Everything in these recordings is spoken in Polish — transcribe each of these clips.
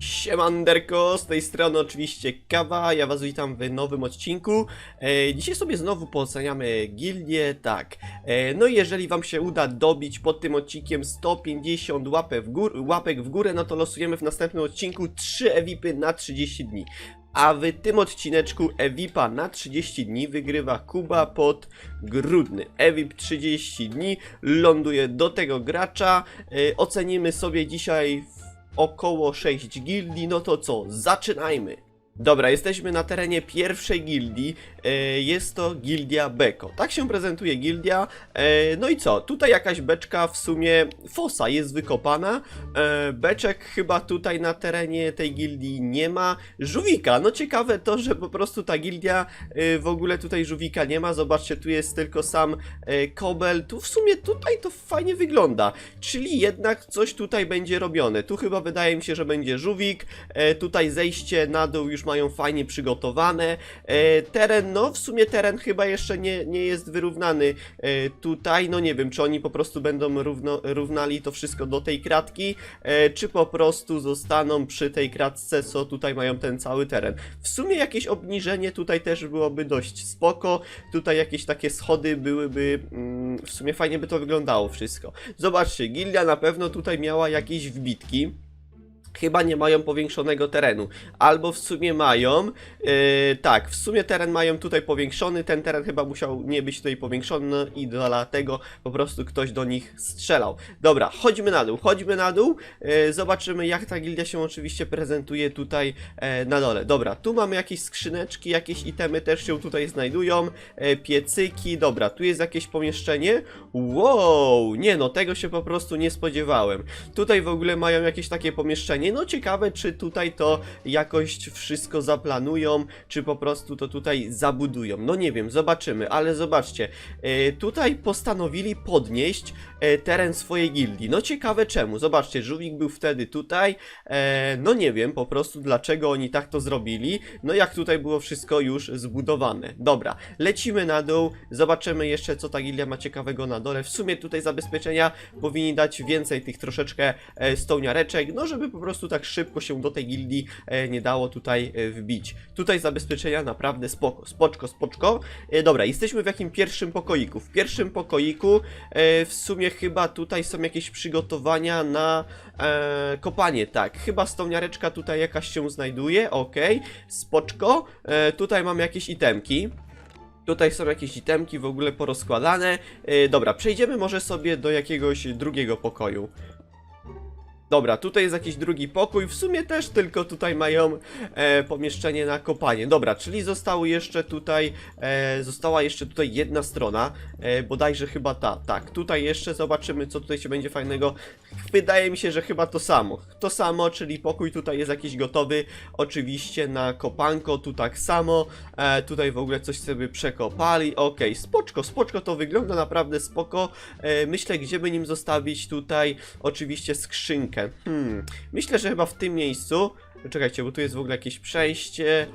Siemanderko, z tej strony oczywiście Kawa, ja was witam w nowym odcinku. E, dzisiaj sobie znowu pooceniamy gildię, tak. E, no i jeżeli wam się uda dobić pod tym odcinkiem 150 łapek w, gór, łapek w górę, no to losujemy w następnym odcinku 3 EVIPy na 30 dni. A w tym odcineczku EVIPa na 30 dni wygrywa Kuba pod Grudny. EVIP 30 dni ląduje do tego gracza. E, ocenimy sobie dzisiaj około 6 gildii, no to co, zaczynajmy! Dobra, jesteśmy na terenie pierwszej gildii, jest to gildia Beko. Tak się prezentuje gildia, e, no i co, tutaj jakaś beczka w sumie, fosa jest wykopana, e, beczek chyba tutaj na terenie tej gildii nie ma, żółwika, no ciekawe to, że po prostu ta gildia e, w ogóle tutaj żółwika nie ma, zobaczcie, tu jest tylko sam e, kobel, tu w sumie tutaj to fajnie wygląda, czyli jednak coś tutaj będzie robione, tu chyba wydaje mi się, że będzie żółwik, e, tutaj zejście na dół już mają fajnie przygotowane. E, teren, no w sumie teren chyba jeszcze nie, nie jest wyrównany e, tutaj. No nie wiem, czy oni po prostu będą równo, równali to wszystko do tej kratki, e, czy po prostu zostaną przy tej kratce, co tutaj mają ten cały teren. W sumie jakieś obniżenie tutaj też byłoby dość spoko. Tutaj jakieś takie schody byłyby, mm, w sumie fajnie by to wyglądało wszystko. Zobaczcie, gildia na pewno tutaj miała jakieś wbitki chyba nie mają powiększonego terenu. Albo w sumie mają. Yy, tak, w sumie teren mają tutaj powiększony. Ten teren chyba musiał nie być tutaj powiększony i dlatego po prostu ktoś do nich strzelał. Dobra, chodźmy na dół, chodźmy na dół. Yy, zobaczymy jak ta gildia się oczywiście prezentuje tutaj e, na dole. Dobra, tu mamy jakieś skrzyneczki, jakieś itemy też się tutaj znajdują. E, piecyki, dobra, tu jest jakieś pomieszczenie. Wow, nie no, tego się po prostu nie spodziewałem. Tutaj w ogóle mają jakieś takie pomieszczenie. No ciekawe, czy tutaj to jakoś wszystko zaplanują, czy po prostu to tutaj zabudują. No nie wiem, zobaczymy, ale zobaczcie. E, tutaj postanowili podnieść e, teren swojej gildii. No ciekawe czemu. Zobaczcie, żółwik był wtedy tutaj. E, no nie wiem po prostu dlaczego oni tak to zrobili. No jak tutaj było wszystko już zbudowane. Dobra, lecimy na dół. Zobaczymy jeszcze co ta gildia ma ciekawego na dole. W sumie tutaj zabezpieczenia powinni dać więcej tych troszeczkę stołniareczek, no żeby po prostu tak szybko się do tej gildii e, nie dało tutaj e, wbić. Tutaj zabezpieczenia naprawdę spoko, spoczko, spoczko. E, dobra, jesteśmy w jakim pierwszym pokoiku? W pierwszym pokoiku w sumie chyba tutaj są jakieś przygotowania na kopanie, tak. Chyba stołniareczka tutaj jakaś się znajduje, okej, spoczko. Tutaj mam jakieś itemki. Tutaj są jakieś itemki w ogóle porozkładane. E, dobra, przejdziemy może sobie do jakiegoś drugiego pokoju. Dobra, tutaj jest jakiś drugi pokój, w sumie też tylko tutaj mają e, pomieszczenie na kopanie. Dobra, czyli zostały jeszcze tutaj, e, została jeszcze tutaj jedna strona, e, bodajże chyba ta, tak, tutaj jeszcze zobaczymy co tutaj się będzie fajnego. Wydaje mi się, że chyba to samo, to samo, czyli pokój tutaj jest jakiś gotowy, oczywiście na kopanko, tu tak samo, e, tutaj w ogóle coś sobie przekopali, okej, spoczko, spoczko to wygląda naprawdę spoko, e, myślę gdzie by nim zostawić tutaj, oczywiście skrzynkę. Hmm, myślę, że chyba w tym miejscu. Czekajcie, bo tu jest w ogóle jakieś przejście.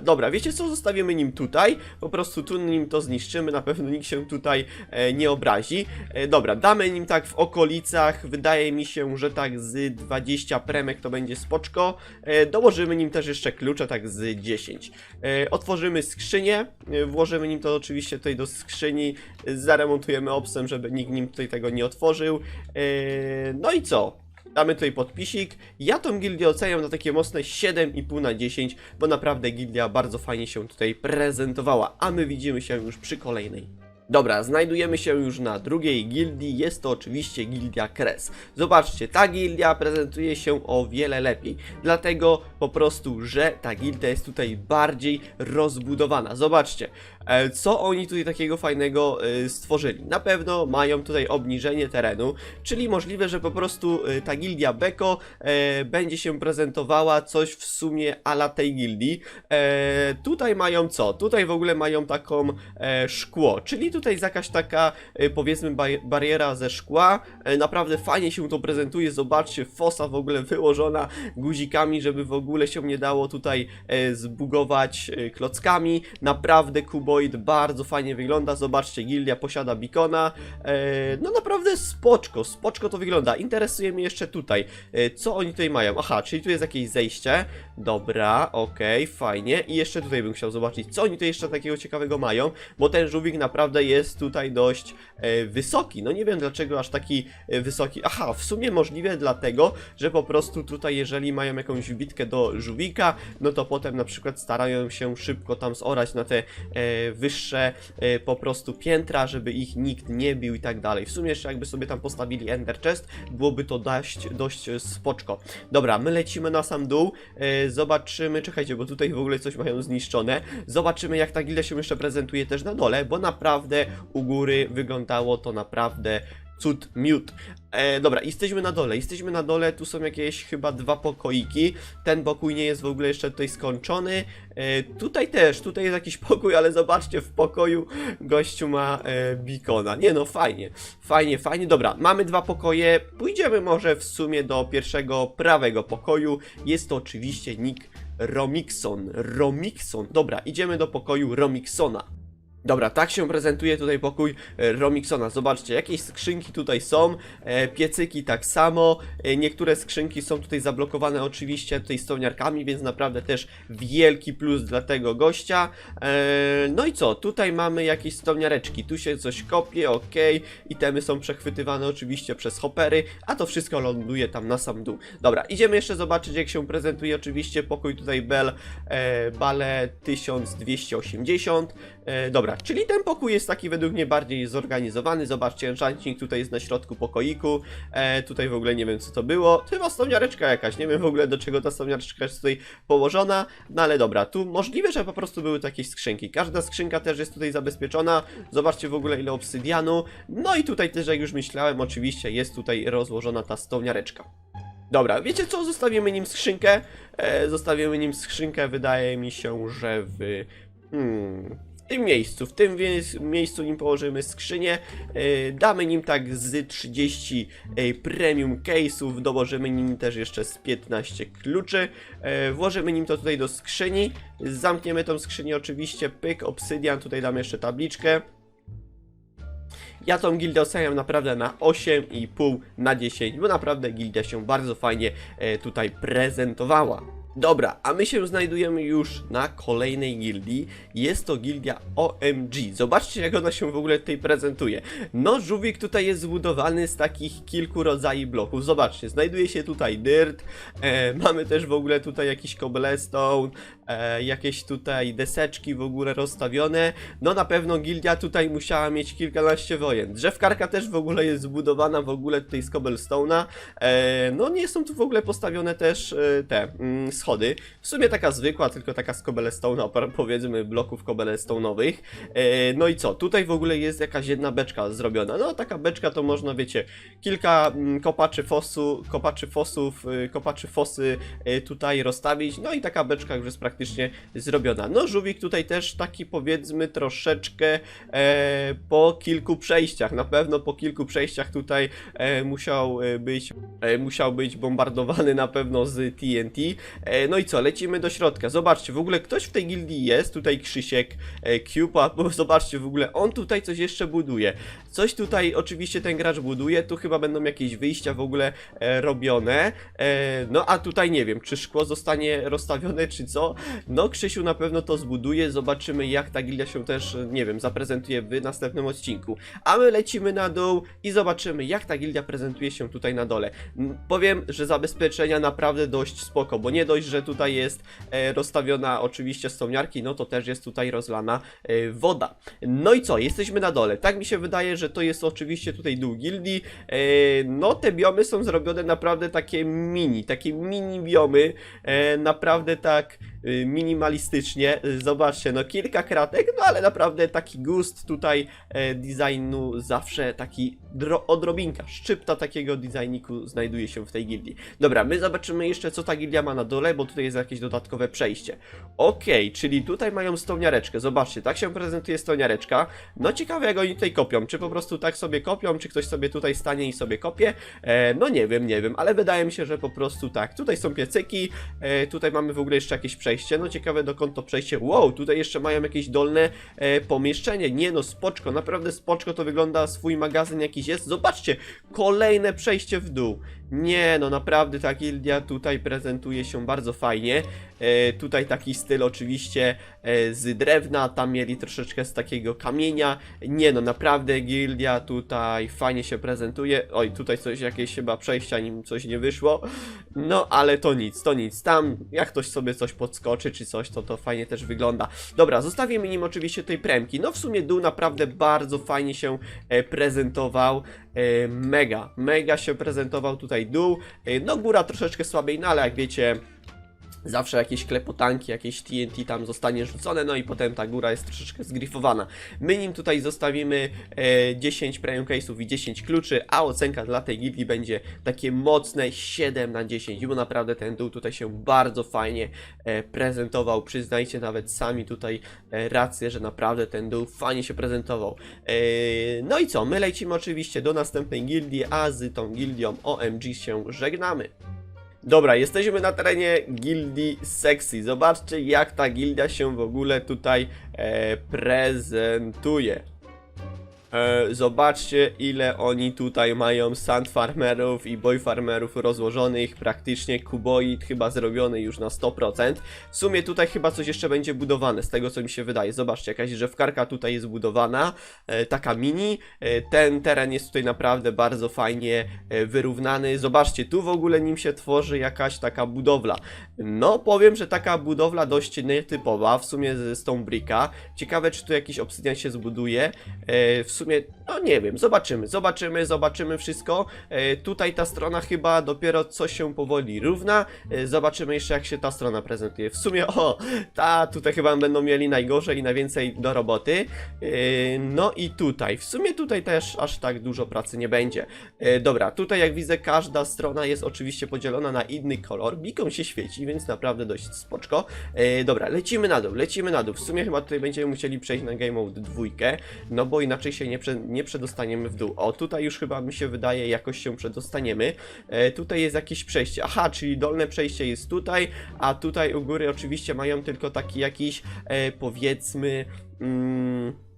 Dobra, wiecie co? Zostawimy nim tutaj. Po prostu tu nim to zniszczymy. Na pewno nikt się tutaj e, nie obrazi. E, dobra, damy nim tak w okolicach. Wydaje mi się, że tak z 20 premek to będzie spoczko. E, dołożymy nim też jeszcze klucze, tak z 10. E, otworzymy skrzynię. E, włożymy nim to oczywiście tutaj do skrzyni. Zaremontujemy obsem, żeby nikt nim tutaj tego nie otworzył. E, no i co? Damy tutaj podpisik. Ja tą gildię oceniam na takie mocne 7,5 na 10, bo naprawdę gildia bardzo fajnie się tutaj prezentowała, a my widzimy się już przy kolejnej. Dobra, znajdujemy się już na drugiej gildii, jest to oczywiście gildia Kres. Zobaczcie, ta gildia prezentuje się o wiele lepiej, dlatego po prostu, że ta gildia jest tutaj bardziej rozbudowana. Zobaczcie, co oni tutaj takiego fajnego e, stworzyli. Na pewno mają tutaj obniżenie terenu, czyli możliwe, że po prostu e, ta gildia Beko e, będzie się prezentowała coś w sumie ala tej gildii. E, tutaj mają co? Tutaj w ogóle mają taką e, szkło, czyli tutaj jakaś taka e, powiedzmy ba bariera ze szkła. E, naprawdę fajnie się to prezentuje, zobaczcie, fosa w ogóle wyłożona guzikami, żeby w ogóle się nie dało tutaj e, zbugować e, klockami. Naprawdę Kubo Boyd bardzo fajnie wygląda, zobaczcie, gildia posiada beacona, e, no naprawdę spoczko, spoczko to wygląda, interesuje mnie jeszcze tutaj, e, co oni tutaj mają, aha, czyli tu jest jakieś zejście, dobra, okej, fajnie, i jeszcze tutaj bym chciał zobaczyć, co oni tutaj jeszcze takiego ciekawego mają, bo ten żółwik naprawdę jest tutaj dość e, wysoki, no nie wiem dlaczego aż taki e, wysoki, aha, w sumie możliwe dlatego, że po prostu tutaj jeżeli mają jakąś wbitkę do żółwika, no to potem na przykład starają się szybko tam zorać na te e, wyższe e, po prostu piętra, żeby ich nikt nie bił i tak dalej. W sumie jeszcze jakby sobie tam postawili Ender Chest, byłoby to dość, dość e, spoczko. Dobra, my lecimy na sam dół, e, zobaczymy, czekajcie, bo tutaj w ogóle coś mają zniszczone, zobaczymy jak ta gilda się jeszcze prezentuje też na dole, bo naprawdę u góry wyglądało to naprawdę cud miód. E, dobra, jesteśmy na dole, jesteśmy na dole, tu są jakieś chyba dwa pokoiki, ten pokój nie jest w ogóle jeszcze tutaj skończony, e, tutaj też, tutaj jest jakiś pokój, ale zobaczcie, w pokoju gościu ma e, bikona, nie no, fajnie, fajnie, fajnie, dobra, mamy dwa pokoje, pójdziemy może w sumie do pierwszego prawego pokoju, jest to oczywiście nick Romixon, Romixon, dobra, idziemy do pokoju Romiksona. Dobra, tak się prezentuje tutaj pokój e, Romiksona. Zobaczcie, jakieś skrzynki tutaj są, e, piecyki tak samo. E, niektóre skrzynki są tutaj zablokowane oczywiście tutaj stoniarkami, więc naprawdę też wielki plus dla tego gościa. No i co? Tutaj mamy jakieś stoniareczki. Tu się coś kopie, ok. Itemy są przechwytywane oczywiście przez hopery, a to wszystko ląduje tam na sam dół. Dobra, idziemy jeszcze zobaczyć jak się prezentuje oczywiście pokój tutaj Bell Bale 1280. E, dobra, czyli ten pokój jest taki według mnie bardziej zorganizowany. Zobaczcie, enchanting tutaj jest na środku pokoiku. E, tutaj w ogóle nie wiem co to było. Chyba stoniareczka jakaś. Nie wiem w ogóle do czego ta stoniareczka jest tutaj położona. No ale dobra, tu możliwe, że po prostu były to jakieś skrzynki. Każda skrzynka też jest tutaj zabezpieczona. Zobaczcie w ogóle ile obsydianu. No i tutaj też, jak już myślałem, oczywiście jest tutaj rozłożona ta stoniareczka. Dobra, wiecie co? Zostawimy nim skrzynkę. E, zostawimy nim skrzynkę. Wydaje mi się, że w. Hmm, tym miejscu, w tym miejscu nim położymy skrzynię, e, damy nim tak z 30 e, premium case'ów, dołożymy nim też jeszcze z 15 kluczy, e, włożymy nim to tutaj do skrzyni, zamkniemy tą skrzynię oczywiście, pyk, obsydian, tutaj damy jeszcze tabliczkę, ja tą gildę oceniam naprawdę na 8,5 na 10, bo naprawdę gildia się bardzo fajnie tutaj prezentowała. Dobra, a my się znajdujemy już na kolejnej gildii. Jest to gildia OMG. Zobaczcie, jak ona się w ogóle tutaj prezentuje. No, żółwik tutaj jest zbudowany z takich kilku rodzajów bloków. Zobaczcie, znajduje się tutaj dirt, e, mamy też w ogóle tutaj jakiś cobblestone, e, jakieś tutaj deseczki w ogóle rozstawione. No, na pewno gildia tutaj musiała mieć kilkanaście wojen. Drzewkarka też w ogóle jest zbudowana w ogóle tutaj z cobblestone'a. E, no, nie są tu w ogóle postawione też e, te mm. W sumie taka zwykła, tylko taka z cobblestone'a, powiedzmy bloków cobblestone'owych. E, no i co? Tutaj w ogóle jest jakaś jedna beczka zrobiona. No, taka beczka to można, wiecie, kilka mm, kopaczy fosu, kopaczy fosów, y, kopaczy fosy y, tutaj rozstawić. No i taka beczka już jest praktycznie zrobiona. No, żółwik tutaj też taki powiedzmy troszeczkę e, po kilku przejściach. Na pewno po kilku przejściach tutaj e, musiał e, być, e, musiał być bombardowany na pewno z TNT. E, no i co, lecimy do środka. Zobaczcie, w ogóle ktoś w tej gildii jest. Tutaj Krzysiek e, Cupa, bo zobaczcie, w ogóle on tutaj coś jeszcze buduje. Coś tutaj oczywiście ten gracz buduje, tu chyba będą jakieś wyjścia w ogóle e, robione. E, no a tutaj nie wiem, czy szkło zostanie rozstawione, czy co. No Krzysiu na pewno to zbuduje, zobaczymy jak ta gildia się też, e, nie wiem, zaprezentuje w następnym odcinku. A my lecimy na dół i zobaczymy jak ta gildia prezentuje się tutaj na dole. Powiem, że zabezpieczenia naprawdę dość spoko, bo nie dość, że tutaj jest e, rozstawiona oczywiście stoniarki, no to też jest tutaj rozlana e, woda. No i co, jesteśmy na dole. Tak mi się wydaje, że to jest oczywiście tutaj dół gildii. E, no te biomy są zrobione naprawdę takie mini, takie mini biomy, naprawdę tak minimalistycznie. Zobaczcie, no kilka kratek, no ale naprawdę taki gust tutaj designu zawsze taki dro- odrobinka, szczypta takiego designiku znajduje się w tej gildii. Dobra, my zobaczymy jeszcze co ta gildia ma na dole. Bo tutaj jest jakieś dodatkowe przejście. Okej, czyli tutaj mają stoniareczkę. Zobaczcie, tak się prezentuje stoniareczka. No ciekawe jak oni tutaj kopią. Czy po prostu tak sobie kopią, czy ktoś sobie tutaj stanie i sobie kopie? E, no nie wiem, nie wiem, ale wydaje mi się, że po prostu tak. Tutaj są piecyki, e, tutaj mamy w ogóle jeszcze jakieś przejście. No ciekawe dokąd to przejście. Wow, tutaj jeszcze mają jakieś dolne e, pomieszczenie. Nie no, spoczko, naprawdę spoczko to wygląda. Swój magazyn jakiś jest. Zobaczcie, kolejne przejście w dół. Nie, no naprawdę ta gildia tutaj prezentuje się bardzo fajnie. E, tutaj taki styl oczywiście e, z drewna, tam mieli troszeczkę z takiego kamienia. Nie no, naprawdę gildia tutaj fajnie się prezentuje. Oj, tutaj coś, jakieś chyba przejścia, nim coś nie wyszło. No, ale to nic, to nic. Tam, jak ktoś sobie coś podskoczy czy coś, to to fajnie też wygląda. Dobra, zostawimy nim oczywiście tej premki. No w sumie dół naprawdę bardzo fajnie się e, prezentował. Mega, mega się prezentował tutaj dół. No góra troszeczkę słabiej, no ale jak wiecie, zawsze jakieś klepotanki, jakieś TNT tam zostanie rzucone, no i potem ta góra jest troszeczkę zgrifowana. My nim tutaj zostawimy e, 10 premium case'ów i 10 kluczy, a ocenka dla tej gildii będzie takie mocne 7 na 10, bo naprawdę ten dół tutaj się bardzo fajnie e, prezentował. Przyznajcie nawet sami tutaj e, rację, że naprawdę ten dół fajnie się prezentował. E, no i co, my lecimy oczywiście do następnej gildii, a z tą gildią OMG się żegnamy. Dobra, jesteśmy na terenie gildii Sexy. Zobaczcie, jak ta gildia się w ogóle tutaj e, prezentuje. E, zobaczcie, ile oni tutaj mają sand farmerów i boy farmerów rozłożonych. Praktycznie kuboid chyba zrobiony już na 100%. W sumie tutaj chyba coś jeszcze będzie budowane, z tego co mi się wydaje. Zobaczcie, jakaś drzewkarka tutaj jest budowana, e, taka mini. E, ten teren jest tutaj naprawdę bardzo fajnie wyrównany. Zobaczcie, tu w ogóle nim się tworzy jakaś taka budowla. No, powiem, że taka budowla dość nietypowa, w sumie z Stone Bricka. Ciekawe, czy tu jakiś obsydian się zbuduje. W sumie, no nie wiem, zobaczymy, zobaczymy, zobaczymy wszystko. E, tutaj ta strona chyba dopiero co się powoli równa. E, zobaczymy jeszcze, jak się ta strona prezentuje. W sumie, o, ta tutaj chyba będą mieli najgorzej i najwięcej do roboty. E, no i tutaj, w sumie tutaj też aż tak dużo pracy nie będzie. E, dobra, tutaj jak widzę, każda strona jest oczywiście podzielona na inny kolor. Beacon się świeci, więc naprawdę dość spoczko. E, dobra, lecimy na dół, lecimy na dół. W sumie chyba tutaj będziemy musieli przejść na Game Mode 2, no bo inaczej się nie, prze, nie przedostaniemy w dół. O, tutaj już chyba mi się wydaje, jakoś się przedostaniemy. E, tutaj jest jakieś przejście. Aha, czyli dolne przejście jest tutaj, a tutaj u góry oczywiście mają tylko taki jakiś, e, powiedzmy... Mm,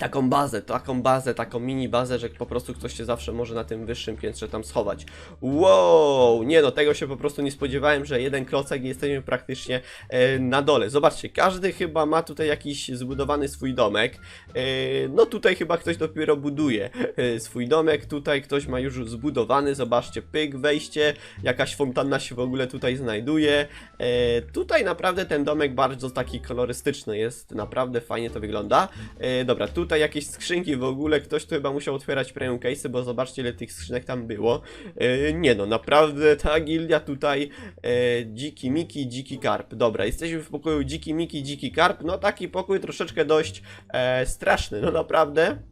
taką bazę, taką bazę, taką mini bazę, że po prostu ktoś się zawsze może na tym wyższym piętrze tam schować. Wow, nie no, tego się po prostu nie spodziewałem, że jeden klocek i jesteśmy praktycznie e, na dole. Zobaczcie, każdy chyba ma tutaj jakiś zbudowany swój domek. E, no tutaj chyba ktoś dopiero buduje e, swój domek, tutaj ktoś ma już zbudowany, zobaczcie, pyk, wejście, jakaś fontanna się w ogóle tutaj znajduje. E, tutaj naprawdę ten domek bardzo taki kolorystyczny jest, naprawdę fajnie to wygląda. E, dobra, tutaj jakieś skrzynki w ogóle, ktoś tu chyba musiał otwierać premium case'y, bo zobaczcie ile tych skrzynek tam było. E, nie no, naprawdę ta gildia tutaj e, dziki Miki, dziki karp. Dobra, jesteśmy w pokoju dziki Miki, dziki karp. No taki pokój troszeczkę dość e, straszny, no naprawdę.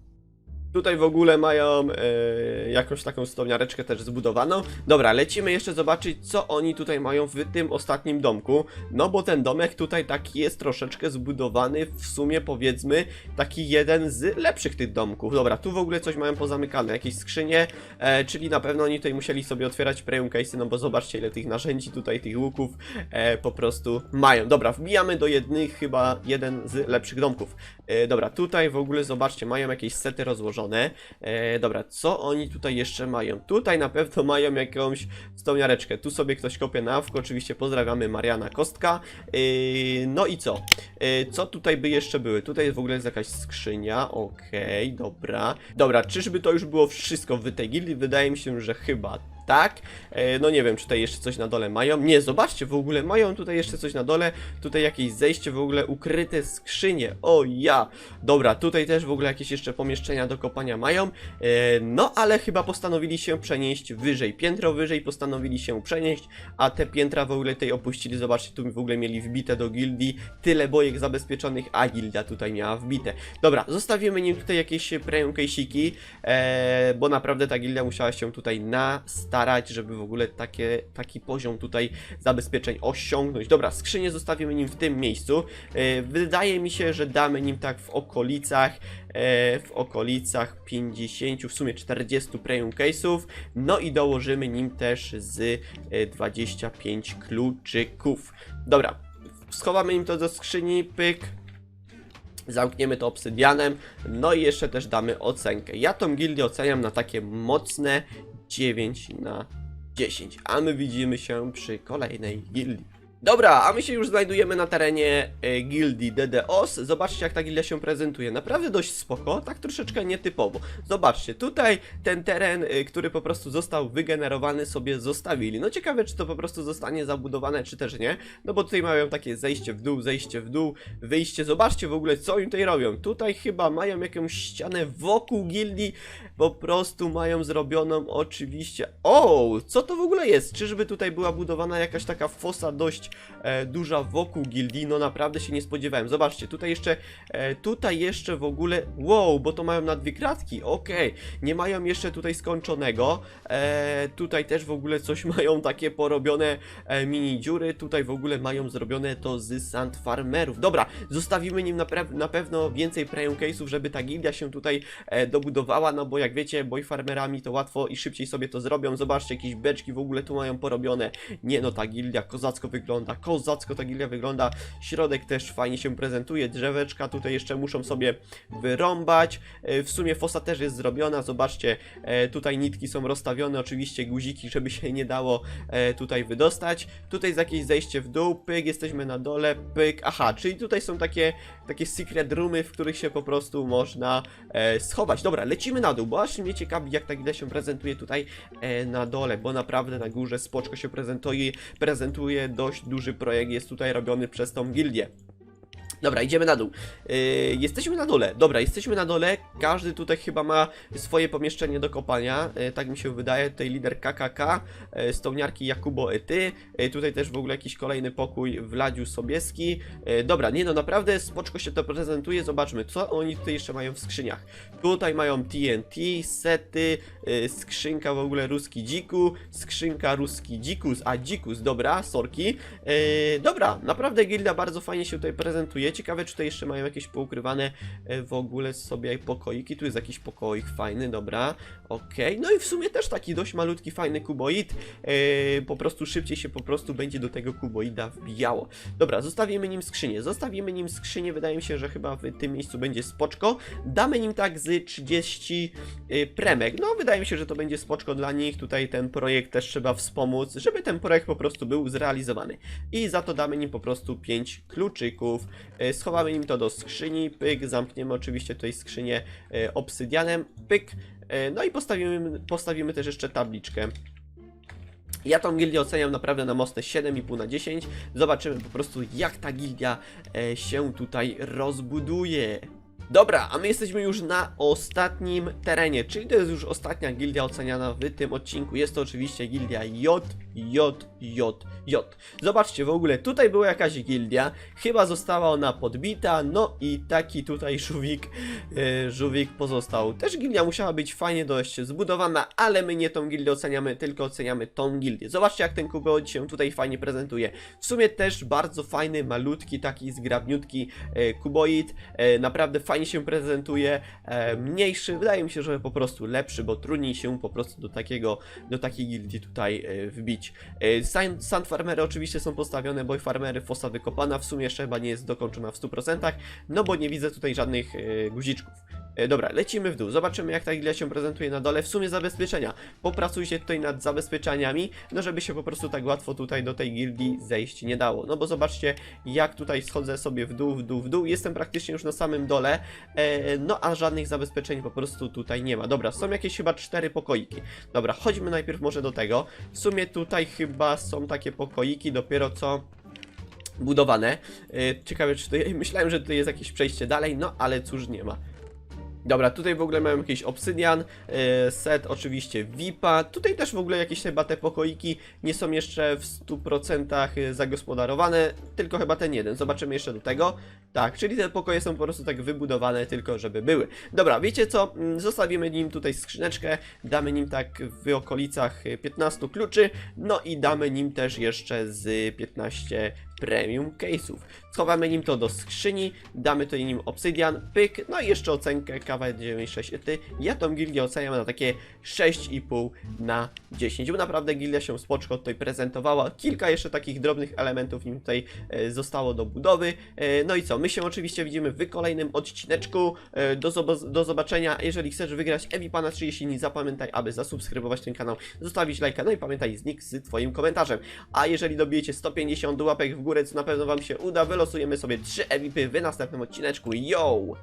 Tutaj w ogóle mają e, jakąś taką stoniareczkę też zbudowaną. Dobra, lecimy jeszcze zobaczyć, co oni tutaj mają w tym ostatnim domku. No bo ten domek tutaj taki jest troszeczkę zbudowany, w sumie powiedzmy taki jeden z lepszych tych domków. Dobra, tu w ogóle coś mają pozamykane, jakieś skrzynie, e, czyli na pewno oni tutaj musieli sobie otwierać premium case'y, no bo zobaczcie ile tych narzędzi tutaj, tych łuków e, po prostu mają. Dobra, wbijamy do jednych, chyba jeden z lepszych domków. E, dobra, tutaj w ogóle zobaczcie, mają jakieś sety rozłożone. E, dobra, co oni tutaj jeszcze mają? Tutaj na pewno mają jakąś stoniareczkę. Tu sobie ktoś kopie na oczywiście pozdrawiamy Mariana Kostka. E, no i co? E, co tutaj by jeszcze były? Tutaj w ogóle jest jakaś skrzynia, okej, dobra. Dobra, czyżby to już było wszystko w tej gildii? Wydaje mi się, że chyba tak. E, no nie wiem, czy tutaj jeszcze coś na dole mają. Nie, zobaczcie, w ogóle mają tutaj jeszcze coś na dole. Tutaj jakieś zejście, w ogóle ukryte skrzynie. O ja! Dobra, tutaj też w ogóle jakieś jeszcze pomieszczenia do kopania mają. E, no, ale chyba postanowili się przenieść wyżej. Piętro wyżej postanowili się przenieść, a te piętra w ogóle tej opuścili. Zobaczcie, tu w ogóle mieli wbite do gildii. Tyle bojek zabezpieczonych, a gildia tutaj miała wbite. Dobra, zostawimy nim tutaj jakieś case'iki, e, bo naprawdę ta gildia musiała się tutaj nastawić starać, żeby w ogóle takie, taki poziom tutaj zabezpieczeń osiągnąć. Dobra, skrzynię zostawimy nim w tym miejscu. E, Wydaje mi się, że damy nim tak w okolicach, e, w okolicach 50, w sumie 40 premium case'ów. No i dołożymy nim też z e, 25 kluczyków. Dobra, schowamy im to do skrzyni, pyk. Zamkniemy to obsydianem, no i jeszcze też damy ocenkę. Ja tą gildię oceniam na takie mocne 9 na 10, a my widzimy się przy kolejnej gildii. Dobra, a my się już znajdujemy na terenie e, gildii DDoS. Zobaczcie jak ta gildia się prezentuje. Naprawdę dość spoko, tak troszeczkę nietypowo. Zobaczcie, tutaj ten teren, e, który po prostu został wygenerowany sobie zostawili. No ciekawe czy to po prostu zostanie zabudowane czy też nie. No bo tutaj mają takie zejście w dół, zejście w dół, wyjście. Zobaczcie w ogóle co oni tutaj robią. Tutaj chyba mają jakąś ścianę wokół gildii. Po prostu mają zrobioną oczywiście... O, co to w ogóle jest? Czyżby tutaj była budowana jakaś taka fosa dość e, duża wokół gildii? No naprawdę się nie spodziewałem. Zobaczcie, tutaj jeszcze, e, tutaj jeszcze w ogóle... Wow, bo to mają na dwie kratki, okej. Nie mają jeszcze tutaj skończonego. E, tutaj też w ogóle coś mają takie porobione e, mini dziury. Tutaj w ogóle mają zrobione to z sand farmerów. Dobra, zostawimy nim na, na pewno więcej premium case'ów, żeby ta gildia się tutaj e, dobudowała, no bo jak wiecie, boy farmerami to łatwo i szybciej sobie to zrobią. Zobaczcie, jakieś beczki w ogóle tu mają porobione. Nie no, ta gildia kozacko wygląda, kozacko ta gildia wygląda. Środek też fajnie się prezentuje, drzeweczka tutaj jeszcze muszą sobie wyrąbać. E, W sumie fosa też jest zrobiona, zobaczcie, e, tutaj nitki są rozstawione, oczywiście guziki, żeby się nie dało e, tutaj wydostać. Tutaj jest jakieś zejście w dół, pyk, jesteśmy na dole, pyk, aha, czyli tutaj są takie, takie secret roomy, w których się po prostu można schować. Dobra, lecimy na dół, bo aż mnie ciekawi, jak ta gildia się prezentuje tutaj na dole, bo naprawdę na górze spoczko się prezentuje, prezentuje dość duży projekt, jest tutaj robiony przez tą gildię. Dobra, idziemy na dół. Yy, jesteśmy na dole. Dobra, jesteśmy na dole. Każdy tutaj chyba ma swoje pomieszczenie do kopania. Yy, tak mi się wydaje. Tutaj lider KKK, yy, stołniarki Jakubo Ety. Yy, tutaj też w ogóle jakiś kolejny pokój Wladziu Sobieski. Yy, dobra, nie no, naprawdę spoczko się to prezentuje. Zobaczmy, co oni tutaj jeszcze mają w skrzyniach. Tutaj mają TNT, sety, yy, skrzynka w ogóle ruski dziku, skrzynka ruski dzikus, a dzikus, dobra, sorki. Yy, dobra, naprawdę gilda bardzo fajnie się tutaj prezentuje. Ciekawe, czy tutaj jeszcze mają jakieś poukrywane e, w ogóle sobie pokoiki. Tu jest jakiś pokoik fajny, dobra. Okej, no i w sumie też taki dość malutki, fajny kuboid. E, po prostu szybciej się po prostu będzie do tego kuboida wbijało. Dobra, zostawimy nim skrzynię. Zostawimy nim skrzynię, wydaje mi się, że chyba w tym miejscu będzie spoczko. Damy nim tak z 30 e, premek. No, wydaje mi się, że to będzie spoczko dla nich. Tutaj ten projekt też trzeba wspomóc, żeby ten projekt po prostu był zrealizowany. I za to damy nim po prostu 5 kluczyków. E, Schowamy nim to do skrzyni, pyk, zamkniemy oczywiście tutaj skrzynię e, obsydianem, pyk. E, No i postawimy, postawimy też jeszcze tabliczkę. Ja tą gildię oceniam naprawdę na mocne 7,5 na 10. Zobaczymy po prostu jak ta gildia się tutaj rozbuduje. Dobra, a my jesteśmy już na ostatnim terenie, czyli to jest już ostatnia gildia oceniana w tym odcinku. Jest to oczywiście gildia J, J, J, J. Zobaczcie, w ogóle tutaj była jakaś gildia, chyba została ona podbita, no i taki tutaj żółwik, e, żółwik pozostał. Też gildia musiała być fajnie dość zbudowana, ale my nie tą gildię oceniamy, tylko oceniamy tą gildię. Zobaczcie jak ten kubełek się tutaj fajnie prezentuje. W sumie też bardzo fajny, malutki, taki zgrabniutki e, kuboid, e, naprawdę fajnie się prezentuje, e, mniejszy, wydaje mi się, że po prostu lepszy, bo trudniej się po prostu do takiego, do takiej gildii tutaj e, wbić. E, sand, sand farmery oczywiście są postawione, boy farmery, fosa wykopana, w sumie jeszcze chyba nie jest dokończona w 100%, no bo nie widzę tutaj żadnych e, guziczków. E, Dobra, lecimy w dół. Zobaczymy, jak ta gildia się prezentuje na dole. W sumie zabezpieczenia. Popracujcie tutaj nad zabezpieczeniami, no żeby się po prostu tak łatwo tutaj do tej gildii zejść nie dało. No bo zobaczcie, jak tutaj schodzę sobie w dół, w dół, w dół. Jestem praktycznie już na samym dole, e, no a żadnych zabezpieczeń po prostu tutaj nie ma. Dobra, są jakieś chyba cztery pokoiki. Dobra, chodźmy najpierw może do tego. W sumie tutaj chyba są takie pokoiki dopiero co budowane. E, Ciekawe, czy tutaj... Myślałem, że tutaj jest jakieś przejście dalej, no ale cóż, nie ma. Dobra, tutaj w ogóle mamy jakiś obsydian, e, set oczywiście VIPa, tutaj też w ogóle jakieś chyba te pokoiki nie są jeszcze w 100% zagospodarowane, tylko chyba ten jeden, zobaczymy jeszcze do tego. Tak, czyli te pokoje są po prostu tak wybudowane tylko, żeby były. Dobra, wiecie co, Mm, zostawimy nim tutaj skrzyneczkę, damy nim tak w okolicach e, 15 kluczy, no i damy nim też jeszcze z 15 premium case'ów. Schowamy nim to do skrzyni, damy to nim obsydian, pyk, no i jeszcze ocenkę kawa 96 ty. Ja tą gildię oceniam na takie 6,5 na 10, bo naprawdę gildia się spoczko tutaj prezentowała. Kilka jeszcze takich drobnych elementów nim tutaj e, zostało do budowy. E, no i co, my się oczywiście widzimy w kolejnym odcineczku. E, do, zobo- do zobaczenia. Jeżeli chcesz wygrać Evipa na 30 dni, zapamiętaj, aby zasubskrybować ten kanał, zostawić lajka, no i pamiętaj znik z twoim komentarzem. A jeżeli dobijecie 150 łapek w górę, co na pewno wam się uda, wylosujemy sobie 3 Evipy w następnym odcineczku. Yo!